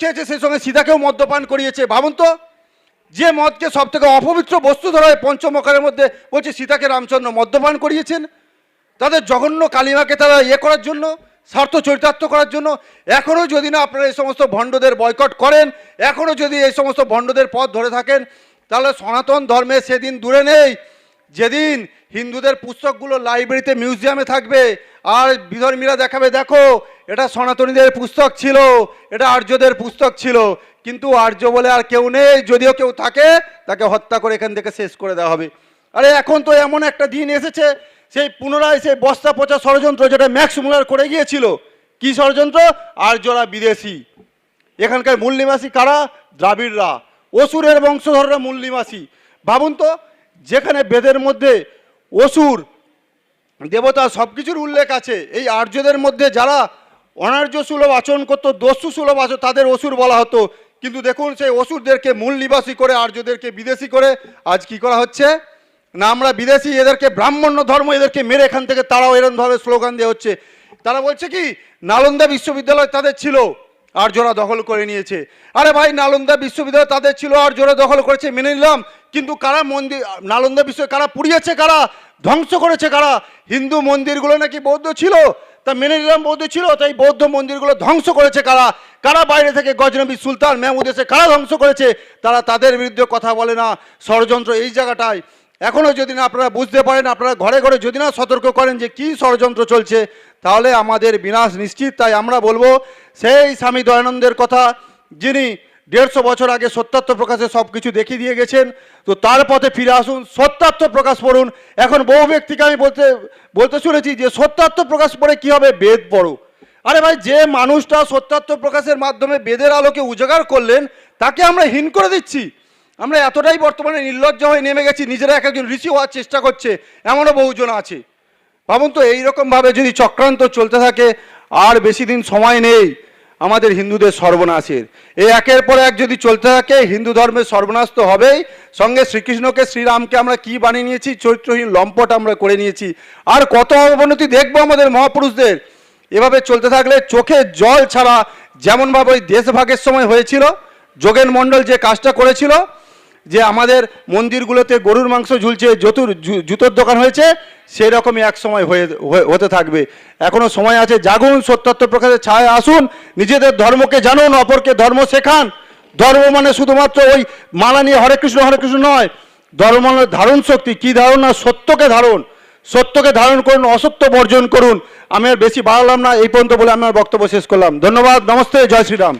খেয়েছে সেই সঙ্গে সীতাকেও মদ্যপান করিয়েছে। ভাবুন তো, যে মদকে সব থেকে অপবিত্র বস্তু ধরা হয় পঞ্চমকারের মধ্যে, বলছে সীতাকে রামচন্দ্র মদ্যপান করিয়েছেন। তাদের জঘন্য কালিমাকে তারা ইয়ে করার জন্য, স্বার্থ চরিতার্থ করার জন্য, এখনও যদি না আপনারা এই সমস্ত ভণ্ডদের বয়কট করেন, এখনও যদি এই সমস্ত ভণ্ডদের পথ ধরে থাকেন, তাহলে সনাতন ধর্মে সেদিন দূরে নেই। যেদিন হিন্দুদের পুস্তকগুলো লাইব্রেরিতে মিউজিয়ামে থাকবে, আর বিধর্মীরা দেখাবে, দেখো, এটা সনাতনীদের পুস্তক ছিল, এটা আর্যদের পুস্তক ছিল, কিন্তু আর্য বলে আর কেউ নেই, যদিও কেউ থাকে, তাকে হত্যা করে এখান থেকে শেষ করে দেওয়া হবে। আরে, এখন তো এমন একটা দিন এসেছে, সেই পুনরায় সেই বস্তা পচা ষড়যন্ত্র যেটা ম্যাক্স মুলার করে গিয়েছিল, কি ষড়যন্ত্র? আর্যরা বিদেশি। এখানকার মূল নিবাসী কারা? দ্রাবিড়রা। অসুরের বংশধররা মূল নিবাসী। ভাবুন তো যেখানে বেদের মধ্যে অসুর, দেবতা সব কিছুর উল্লেখ আছে, এই আর্যদের মধ্যে যারা অনার্য সুলভ আচরণ করতো, দস্যু সুলভ আচরণ, তাদের অসুর বলা হতো। কিন্তু দেখুন, সেই অসুরদেরকে মূল নিবাসী করে, আর্যদেরকে বিদেশি করে, আজ কি করা হচ্ছে? না, আমরা বিদেশি, এদেরকে ব্রাহ্মণ্য ধর্ম, এদেরকে মেরে এখান থেকে তারাও ধরনের স্লোগান দেওয়া হচ্ছে। তারা বলছে কি, নালন্দা বিশ্ববিদ্যালয় তাদের ছিল। আর্যরা দখল করে নিয়েছে। আরে ভাই, নালন্দা বিশ্ববিদ্যালয় তাদের ছিল, আর্যরা দখল করেছে, মেনে নিলাম। কিন্তু কারা মন্দির, নালন্দা বিশ্ব, কারা পুড়িয়েছে, কারা ধ্বংস করেছে, কারা হিন্দু মন্দিরগুলো নাকি বৌদ্ধ ছিল? তা মেনে নিলাম বৌদ্ধ ছিল, তাই বৌদ্ধ মন্দিরগুলো ধ্বংস করেছে কারা? কারা বাইরে থেকে গজনবী সুলতান মেহমুদ এসে কারা ধ্বংস করেছে? তারা তাদের বিরুদ্ধে কথা বলে না। ষড়যন্ত্র এই জায়গাটায়। এখনও যদি না আপনারা বুঝতে পারেন, আপনারা ঘরে ঘরে যদি না সতর্ক করেন যে কি ষড়যন্ত্র চলছে, তাহলে আমাদের বিনাশ নিশ্চিত। তাই আমরা বলব, সেই স্বামী দয়ানন্দের কথা যিনি দেড়শো বছর আগে সত্যার্থ প্রকাশে সব কিছু দেখিয়ে দিয়ে গেছেন, তো তার পথে ফিরে আসুন, সত্যার্থ প্রকাশ পড়ুন। এখন বহু ব্যক্তিকে আমি বলতে বলতে শুনেছি যে সত্যার্থ প্রকাশ পড়ে কি হবে? বেদ পড়ো। আরে ভাই, যে মানুষটা সত্যার্থ প্রকাশের মাধ্যমে বেদের আলোকে উজাগার করলেন, তাকে আমরা হীন করে দিচ্ছি। আমরা এতটাই বর্তমানে নির্লজ্জ হয়ে নেমে গেছি, নিজেরা এক একজন ঋষি হওয়ার চেষ্টা করছে, এমনও বহুজন আছে। ভাবুন তো, এইরকমভাবে যদি চক্রান্ত চলতে থাকে, আর বেশি দিন সময় নেই আমাদের হিন্দুদের সর্বনাশের। এই একের পর এক যদি চলতে থাকে, হিন্দু ধর্মের সর্বনাশ তো হবেই। সঙ্গে শ্রীকৃষ্ণকে, শ্রীরামকে আমরা কি বানিয়ে নিয়েছি, চরিত্রহীন লম্পট আমরা করে নিয়েছি। আর কত অবনতি দেখব আমাদের মহাপুরুষদের। এভাবে চলতে থাকলে চোখে জল ছাড়া যেমনভাবে ওই দেশভাগের সময় হয়েছিল, যোগেন মণ্ডল যে কাজটা করেছিল যে আমাদের মন্দিরগুলোতে গরুর মাংস ঝুলছে জতুর জুতোর দোকান হয়েছে সেই রকমই এক সময় হয়ে হতে থাকবে। এখনও সময় আছে, জাগুন সত্যত্ব প্রকাশের ছায় আসুন, নিজেদের ধর্মকে জানুন, অপরকে ধর্ম শেখান। ধর্ম মানে শুধুমাত্র ওই মালা নিয়ে হরে কৃষ্ণ হরে কৃষ্ণ নয়। ধর্ম মানে ধারণ শক্তি, কি ধারণ না সত্যকে ধারণ। সত্যকে ধারণ করুন, অসত্য বর্জন করুন। আমি আর বেশি বাড়ালাম না, এই পর্যন্ত বলে আমি আমার বক্তব্য শেষ করলাম। ধন্যবাদ, নমস্তে, জয় শ্রীরাম।